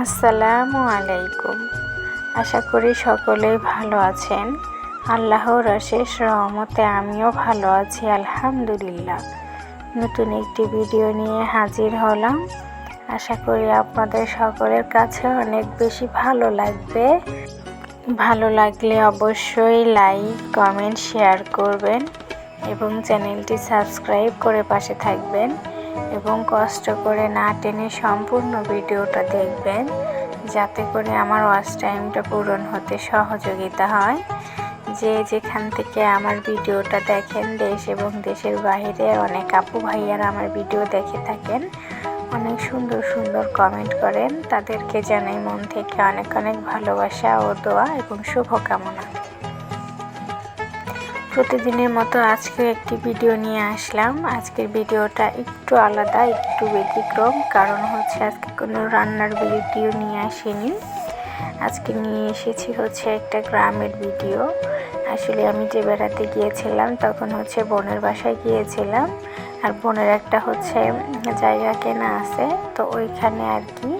আসসালামু আলাইকুম। আশা করি সকলেই ভালো আছেন। আল্লাহর অশেষ রহমতে আমিও ভালো আছি, আলহামদুলিল্লাহ। নতুন একটি ভিডিও নিয়ে হাজির হলাম। আশা করি আপনাদের সকলের কাছে অনেক বেশি ভালো লাগবে। ভালো লাগলে অবশ্যই লাইক, কমেন্ট, শেয়ার করবেন এবং চ্যানেলটি সাবস্ক্রাইব করে পাশে থাকবেন। এবং কষ্ট করে না টেনে সম্পূর্ণ ভিডিওটা দেখবেন, যাতে করে আমার ওয়াচ টাইমটা পূরণ হতে সহযোগিতা হয়। যে যেখান থেকে আমার ভিডিওটা দেখেন, দেশ এবং দেশের বাইরে অনেক আপু ভাইয়ারা আমার ভিডিও দেখে থাকেন, অনেক সুন্দর সুন্দর কমেন্ট করেন। তাদেরকে জানাই মন থেকে অনেক অনেক ভালোবাসা ও দোয়া এবং শুভকামনা। প্রতিদিনের মতো আজকে একটি ভিডিও নিয়ে আসলাম। আজকের ভিডিওটা একটু আলাদা, একটু ব্যতিক্রম, কারণ হচ্ছে আজকে কোনো রান্নার ভিডিও নিয়ে আসিনি। আজকে নিয়ে এসেছি হচ্ছে একটা গ্রামের ভিডিও। আসলে আমি যে বেড়াতে গিয়েছিলাম, তখন হচ্ছে বোনের বাসায় গিয়েছিলাম। আর বোনের একটা হচ্ছে জায়গা কেনা আছে, তো ওইখানে আর কি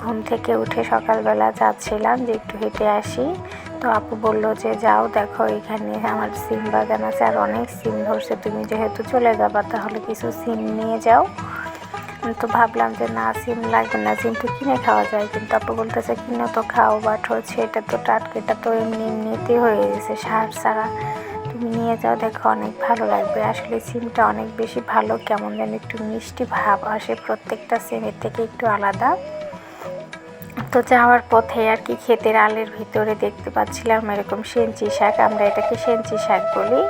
ঘুম থেকে উঠে সকালবেলা যাচ্ছিলাম যে একটু হেঁটে আসি। তো আপু বলল যে, যাও দেখো, এখানে আমার সিম বাগান আছে আর অনেক সিম ধরছে। তুমি যেহেতু চলে যাবা, তাহলে কিছু সিম নিয়ে যাও। তো ভাবলাম যে, না, সিম লাগবে না। সিম তো কিনে খাওয়া যায়। কিন্তু আপু বলতেছে, কিনে তো খাও বাট হচ্ছে এটা তো টাটকা, এটা তো এমনি এমনিতেই হয়ে গেছে সার ছাড়া। তুমি নিয়ে যাও, দেখো, অনেক ভালো লাগবে। আসলে সিমটা অনেক বেশি ভালো, কেমন যেন একটু মিষ্টি ভাব আসে প্রত্যেকটা সিমের থেকে একটু আলাদা। তো যাওয়ার পথে আর কি ক্ষেতের আলের ভিতরে দেখতে পাচ্ছিলাম এরকম সেঞ্চি শাক, আমরা এটাকে সেঞ্চি শাক বলি।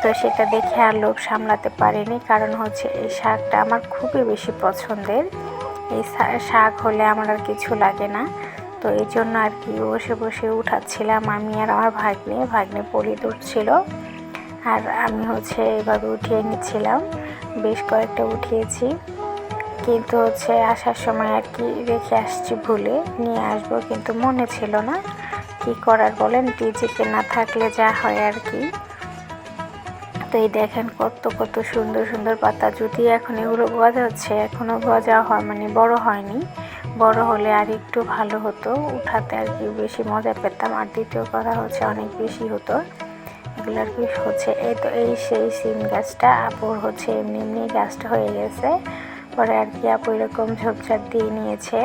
তো সেটা দেখে আর লোভ সামলাতে পারিনি, কারণ হচ্ছে এই শাকটা আমার খুবই বেশি পছন্দের। এই শাক হলে আমার আর কিছু লাগে না। তো এই জন্য আর কি বসে বসে উঠাচ্ছিলাম আমি আর আমার ভাগ্নে। ভাগ্নে পলি ধরছিল আর আমি হচ্ছে এভাবে উঠিয়ে নিচ্ছিলাম। বেশ কয়েকটা উঠিয়েছি। কিন্তু হচ্ছে আসার সময় আর কি রেখে আসছি ভুলে, নিয়ে আসব কিন্তু মনে ছিল না। কি করার বলেন? টিজিতে না থাকলে যা হয় আর কি। তো এই দেখেন কত কত সুন্দর সুন্দর পাতা। যদি এখন এগুলো গজাচ্ছে এখনও গজা হয় মানে বড় হয়নি। বড় হলে আর একটু ভালো হতো। উঠাতে আর কি বেশি মজা পেতাম। আর দ্বিতীয় কথা হচ্ছে অনেক বেশি হতো। এগুলো আর কি হচ্ছে, এই তো এই সেই সিম গাছটা, আপুর হচ্ছে এমনি এমনি গাছটা হয়ে গেছে। পরে আর কি আপু এরকম ঝোপঝাপ দিয়ে নিয়েছে।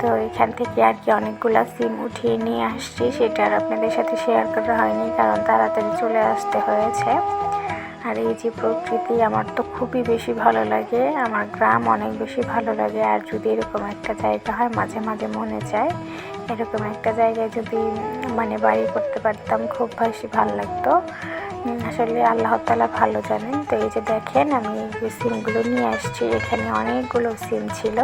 তো এখান থেকে আর কি অনেকগুলা সিম উঠিয়ে নিয়ে আসছি, সেটা আর আপনাদের সাথে শেয়ার করা হয়নি কারণ তাড়াতাড়ি চলে আসতে হয়েছে। আর এই যে প্রকৃতি, আমার তো খুবই বেশি ভালো লাগে, আমার গ্রাম অনেক বেশি ভালো লাগে। আর যদি এরকম একটা জায়গা হয়, মাঝে মাঝে মনে চায় এরকম একটা জায়গায় যদি মানে বাড়ি করতে পারতাম, খুব বেশি ভালো লাগতো। আসলে আল্লাহ তালা ভালো জানেন তো এই যে দেখেন, আমি সিমগুলো নিয়ে আসছি, এখানে অনেকগুলো সিম ছিল।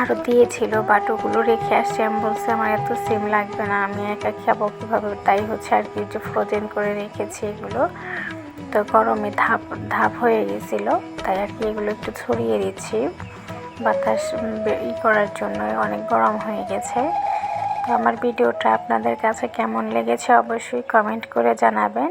আরও দিয়েছিল বাট ওগুলো রেখে আসছি। আমি বলছি, আমার এত সিম লাগবে না, আমি একা খাব কীভাবে? তাই হচ্ছে আর কি যে ফ্রোজেন করে রেখেছি এগুলো। তো গরমে ধাপ ধাপ হয়ে গেছিল, তাই আর কি এগুলো একটু ছড়িয়ে দিচ্ছি। বাতাস ই করার জন্য অনেক গরম হয়ে গেছে। তো আমার ভিডিওটা আপনাদের কাছে কেমন লেগেছে অবশ্যই কমেন্ট করে জানাবেন।